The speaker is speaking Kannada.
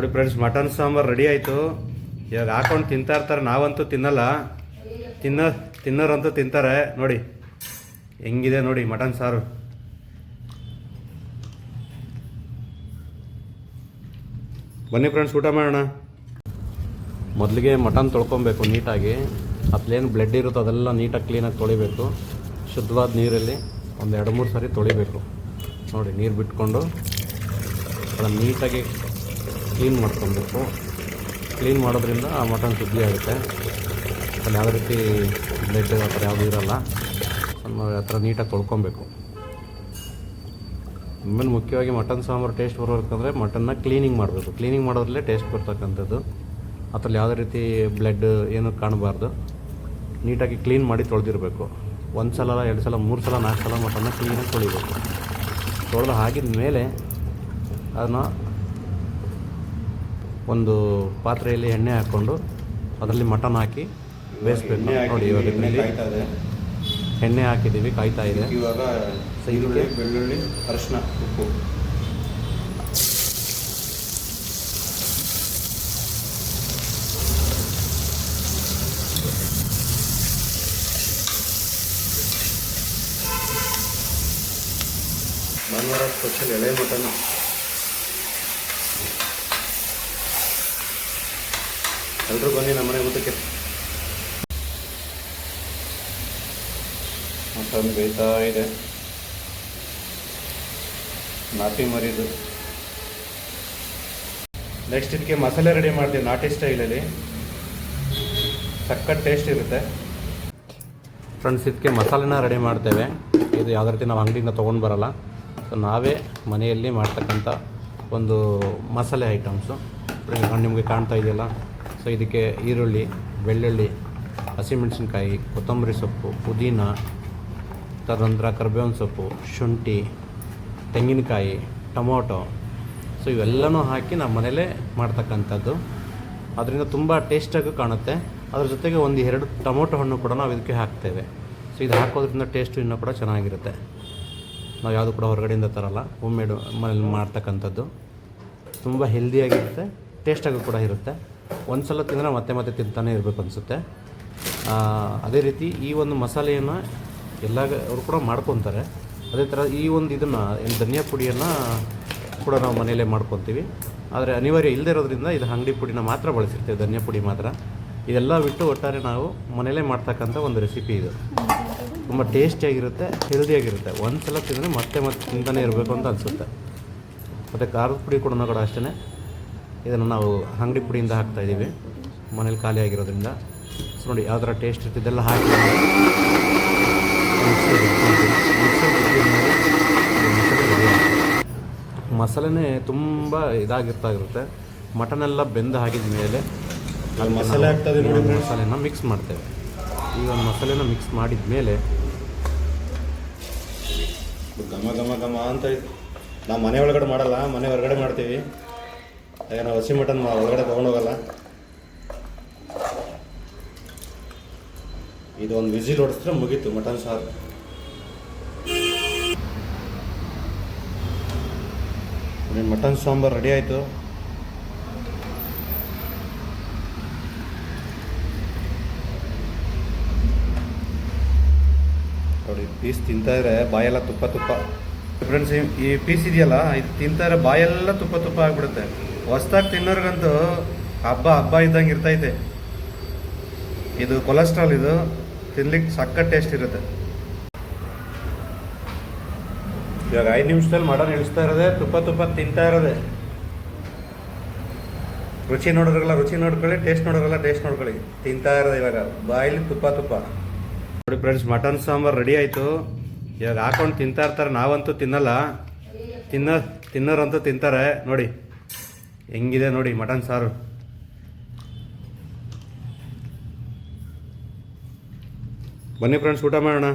ನೋಡಿ ಫ್ರೆಂಡ್ಸ್ ಮಟನ್ ಸಾಂಬಾರು ರೆಡಿ ಆಯಿತು. ಇವಾಗ ಹಾಕೊಂಡು ತಿಂತಾ ಇರ್ತಾರೆ. ನಾವಂತೂ ತಿನ್ನಲ್ಲ. ತಿನ್ನ, ತಿನ್ನೋರಂತೂ ತಿಂತಾರೆ. ನೋಡಿ, ಹೆಂಗಿದೆ ನೋಡಿ ಮಟನ್ ಸಾರು. ಬನ್ನಿ ಫ್ರೆಂಡ್ಸ್ ಊಟ ಮಾಡೋಣ. ಮೊದಲಿಗೆ ಮಟನ್ ತೊಳ್ಕೊಬೇಕು ನೀಟಾಗಿ. ಅದ್ಲೇನು ಬ್ಲಡ್ ಇರುತ್ತೋ ಅದೆಲ್ಲ ನೀಟಾಗಿ ಕ್ಲೀನಾಗಿ ತೊಳಿಬೇಕು. ಶುದ್ಧವಾದ ನೀರಲ್ಲಿ ಒಂದು ಎರಡು ಮೂರು ಸಾರಿ ತೊಳಿಬೇಕು. ನೋಡಿ, ನೀರು ಬಿಟ್ಕೊಂಡು ಅದನ್ನು ನೀಟಾಗಿ ಕ್ಲೀನ್ ಮಾಡ್ಕೊಬೇಕು. ಕ್ಲೀನ್ ಮಾಡೋದ್ರಿಂದ ಆ ಮಟನ್ ಶುದ್ಧಿ ಆಗುತ್ತೆ. ಅಲ್ಲಿ ಯಾವುದೇ ರೀತಿ ಬ್ಲೆಡ್ ಆ ಥರ ಯಾವುದೂ ಇರೋಲ್ಲ. ಆ ಥರ ನೀಟಾಗಿ ತೊಳ್ಕೊಬೇಕು. ಆಮೇಲೆ ಮುಖ್ಯವಾಗಿ ಮಟನ್ ಸಾಂಬಾರು ಟೇಸ್ಟ್ ಬರಬೇಕಂದ್ರೆ ಮಟನ್ನ ಕ್ಲೀನಿಂಗ್ ಮಾಡಬೇಕು. ಕ್ಲೀನಿಂಗ್ ಮಾಡೋದ್ರಲ್ಲೇ ಟೇಸ್ಟ್ ಬರ್ತಕ್ಕಂಥದ್ದು. ಅದರಲ್ಲಿ ಯಾವುದೇ ರೀತಿ ಬ್ಲಡ್ ಏನು ಕಾಣಬಾರ್ದು. ನೀಟಾಗಿ ಕ್ಲೀನ್ ಮಾಡಿ ತೊಳೆದಿರಬೇಕು. ಒಂದು ಸಲ ಎರಡು ಸಲ, ಮೂರು ಸಲ ನಾಲ್ಕು ಸಲ ಮಟನ್ನ ಕ್ಲೀನಾಗಿ ತೊಳಿಬೇಕು. ತೊಳೆದು ಹಾಕಿದ ಮೇಲೆ ಅದನ್ನು ಒಂದು ಪಾತ್ರೆಯಲ್ಲಿ ಎಣ್ಣೆ ಹಾಕ್ಕೊಂಡು ಅದರಲ್ಲಿ ಮಟನ್ ಹಾಕಿ ಬೇಯಿಸ್ಬೇಕು. ನೋಡಿ ಇವಾಗ ಇದರಲ್ಲಿ ಎಣ್ಣೆ ಹಾಕಿದ್ದೀವಿ ಕಾಯ್ತಾ ಇದೆ. ಇವಾಗ ಈರುಳ್ಳಿ ಬೆಳ್ಳುಳ್ಳಿ ಅರಿಶಿನ ಉಪ್ಪು. ಭಾನುವಾರ ಸ್ಪೆಷಲ್ ಎಳೆ ಮಟನ್. ಎಲ್ರು ಬನ್ನಿ ನಮ್ಮನೆ ಊಟಕ್ಕೆ. ಮತ್ತೊಂದು ಬೇಯ್ತಾ ಇದೆ. ನಾಟಿ ಮರಿದು. ನೆಕ್ಸ್ಟ್ ಇದಕ್ಕೆ ಮಸಾಲೆ ರೆಡಿ ಮಾಡ್ತೀವಿ ನಾಟಿ ಸ್ಟೈಲಲ್ಲಿ ಸಕ್ಕತ್ ಟೇಸ್ಟ್ ಇರುತ್ತೆ. ಫ್ರೆಂಡ್ಸ್ ಇದಕ್ಕೆ ಮಸಾಲೆನ ರೆಡಿ ಮಾಡ್ತೇವೆ. ಇದು ಯಾವುದೇ ರೀತಿ ನಾವು ಅಂಗಡಿಯಿಂದ ತೊಗೊಂಡು ಬರಲ್ಲ. ಸೊ ನಾವೇ ಮನೆಯಲ್ಲಿ ಮಾಡ್ತಕ್ಕಂಥ ಒಂದು ಮಸಾಲೆ ಐಟಮ್ಸು ನಿಮಗೆ ಕಾಣ್ತಾ ಇದೆಯಲ್ಲ? ಸೊ ಇದಕ್ಕೆ ಈರುಳ್ಳಿ, ಬೆಳ್ಳುಳ್ಳಿ ಹಸಿಮೆಣಸಿನ್ಕಾಯಿ ಕೊತ್ತಂಬರಿ ಸೊಪ್ಪು, ಪುದೀನ ತದನಂತರ ಕರ್ಬೇವಿನ ಸೊಪ್ಪು, ಶುಂಠಿ, ತೆಂಗಿನಕಾಯಿ, ಟೊಮೊಟೊ. ಸೊ ಇವೆಲ್ಲನೂ ಹಾಕಿ ನಮ್ಮ ಮನೇಲೇ ಮಾಡ್ತಕ್ಕಂಥದ್ದು. ಅದರಿಂದ ತುಂಬ ಟೇಸ್ಟಾಗಿ ಕಾಣುತ್ತೆ. ಅದ್ರ ಜೊತೆಗೆ ಒಂದು ಎರಡು ಟೊಮೊಟೊ ಹಣ್ಣು ಕೂಡ ನಾವು ಇದಕ್ಕೆ ಹಾಕ್ತೇವೆ. ಸೊ ಇದು ಹಾಕೋದ್ರಿಂದ ಟೇಸ್ಟು ಇನ್ನೂ ಕೂಡ ಚೆನ್ನಾಗಿರುತ್ತೆ. ನಾವು ಯಾವುದು ಕೂಡ ಹೊರಗಡೆಯಿಂದ ತರಲ್ಲ, ಹೋಮ್ಮೇಡ್ ಮನೇಲಿ ಮಾಡ್ತಕ್ಕಂಥದ್ದು. ತುಂಬ ಹೆಲ್ದಿಯಾಗಿರುತ್ತೆ ಟೇಸ್ಟಾಗೂ ಕೂಡ ಇರುತ್ತೆ. ಒಂದು ಸಲ ತಿಂದರೆ ಮತ್ತೆ ಮತ್ತೆ ತಿಂತಾನೆ ಇರಬೇಕು ಅನಿಸುತ್ತೆ. ಅದೇ ರೀತಿ ಈ ಒಂದು ಮಸಾಲೆಯನ್ನು ಎಲ್ಲ ಅವರು ಕೂಡ ಮಾಡ್ಕೊತಾರೆ. ಅದೇ ಥರ ಈ ಒಂದು ಇದನ್ನು ಏನು ಧನಿಯಾ ಪುಡಿಯನ್ನು ಕೂಡ ನಾವು ಮನೆಯಲ್ಲೇ ಮಾಡ್ಕೊತೀವಿ. ಆದರೆ ಅನಿವಾರ್ಯ ಇಲ್ಲದೆ ಇರೋದ್ರಿಂದ ಇದು ಅಂಗಡಿ ಪುಡಿನ ಮಾತ್ರ ಬಳಸಿರ್ತೇವೆ, ಧನಿಯಾ ಪುಡಿ ಮಾತ್ರ. ಇದೆಲ್ಲ ಬಿಟ್ಟು ಒಟ್ಟಾರೆ ನಾವು ಮನೆಯಲ್ಲೇ ಮಾಡ್ತಕ್ಕಂಥ ಒಂದು ರೆಸಿಪಿ ಇದು. ತುಂಬ ಟೇಸ್ಟಿಯಾಗಿರುತ್ತೆ, ಹೆಲ್ದಿಯಾಗಿರುತ್ತೆ. ಒಂದು ಸಲ ತಿಂದರೆ ಮತ್ತೆ ಮತ್ತೆ ತಿಂತಾನೆ ಇರಬೇಕು ಅಂತ ಅನಿಸುತ್ತೆ. ಮತ್ತು ಖಾರದ ಪುಡಿ ಕೂಡ ಕೂಡ ಅಷ್ಟೇ ಇದನ್ನು ನಾವು ಅಂಗಡಿ ಪುಡಿಯಿಂದ ಹಾಕ್ತಾ ಇದ್ದೀವಿ. ಮನೇಲಿ ಖಾಲಿ ಆಗಿರೋದ್ರಿಂದ. ಸೊ ನೋಡಿ ಯಾವ ಥರ ಟೇಸ್ಟ್ ಇರ್ತಿದ್ದೆಲ್ಲ ಹಾಕಿ ಮಸಾಲೆನೇ ತುಂಬ ಇದಾಗಿರ್ತಾ ಇರುತ್ತೆ ಮಟನ್ ಎಲ್ಲ ಬೆಂದು ಹಾಕಿದ ಮೇಲೆ ಮಸಾಲೆ. ಮಸಾಲೆನ ಮಿಕ್ಸ್ ಮಾಡ್ತೇವೆ. ಈ ಒಂದು ಮಸಾಲೆನ ಮಿಕ್ಸ್ ಮಾಡಿದ ಮೇಲೆ ಘಮ ಘಮ ಘಮ ಅಂತ ಇತ್ತು ನಾವು ಮನೆ ಒಳಗಡೆ ಮಾಡಲ್ಲ ಮನೆ ಹೊರಗಡೆ ಮಾಡ್ತೀವಿ. ಈಗ ನಾವು ಹಸಿ ಮಟನ್ ಒಳಗಡೆ ತೊಗೊಂಡೋಗಲ್ಲ. ಇದು ಒಂದು ವಿಸಿಲ್ ಹೊಡಿಸಿದ್ರೆ ಮುಗೀತು ಮಟನ್ ಸಾರು. ಮಟನ್ ಸಾಂಬಾರ್ ರೆಡಿ ಆಯಿತು. ನೋಡಿ ಪೀಸ್ ತಿಂತಾಯಿದ್ರೆ ಬಾಯೆಲ್ಲ ತುಪ್ಪ ತುಪ್ಪ. ಫ್ರೆಂಡ್ಸ್ ಈ ಪೀಸ್ ಇದೆಯಲ್ಲ, ಇದು ತಿಂತಾರೆ ಬಾಯೆಲ್ಲ ತುಪ್ಪ ತುಪ್ಪ ಆಗ್ಬಿಡುತ್ತೆ. ಹೊಸ್ದಾಗಿ ತಿನ್ನೋರ್ಗಂತೂ ಹಬ್ಬ ಹಬ್ಬ ಇದ್ದಂಗೆ ಇರ್ತೈತೆ. ಇದು ಕೊಲೆಸ್ಟ್ರಾಲ್ ಇದು ತಿನ್ಲಿಕ್ಕೆ ಸಕ್ಕ ಟೇಸ್ಟ್ ಇರುತ್ತೆ. ಇವಾಗ ಐದು ನಿಮಿಷದಲ್ಲಿ ಮಟನ್ ಇಳಿಸ್ತಾ ಇರೋದೆ, ತುಪ್ಪ ತುಪ್ಪ ತಿಂತಾ ಇರೋದೆ. ರುಚಿ ನೋಡೋದ್ರಲ್ಲ ರುಚಿ ನೋಡ್ಕೊಳ್ಳಿ, ಟೇಸ್ಟ್ ನೋಡೋದ್ರಲ್ಲ ಟೇಸ್ಟ್ ನೋಡ್ಕೊಳ್ಳಿ. ತಿಂತಾ ಇರೋದೆ ಇವಾಗ, ಬಾಯಲ್ಲಿ ತುಪ್ಪ ತುಪ್ಪ. ನೋಡಿ ಫ್ರೆಂಡ್ಸ್ ಮಟನ್ ಸಾಂಬಾರು ರೆಡಿ ಆಯಿತು. ಇವಾಗ ಹಾಕೊಂಡು ತಿಂತಾ ಇರ್ತಾರೆ, ನಾವಂತೂ ತಿನ್ನಲ್ಲ. ತಿನ್ನೋ, ತಿನ್ನೋರಂತೂ ತಿಂತಾರೆ. ನೋಡಿ. ಹೆಂಗಿದೆ ನೋಡಿ ಮಟನ್ ಸಾರು. ಬನ್ನಿ ಫ್ರೆಂಡ್ಸ್ ಊಟ ಮಾಡೋಣ.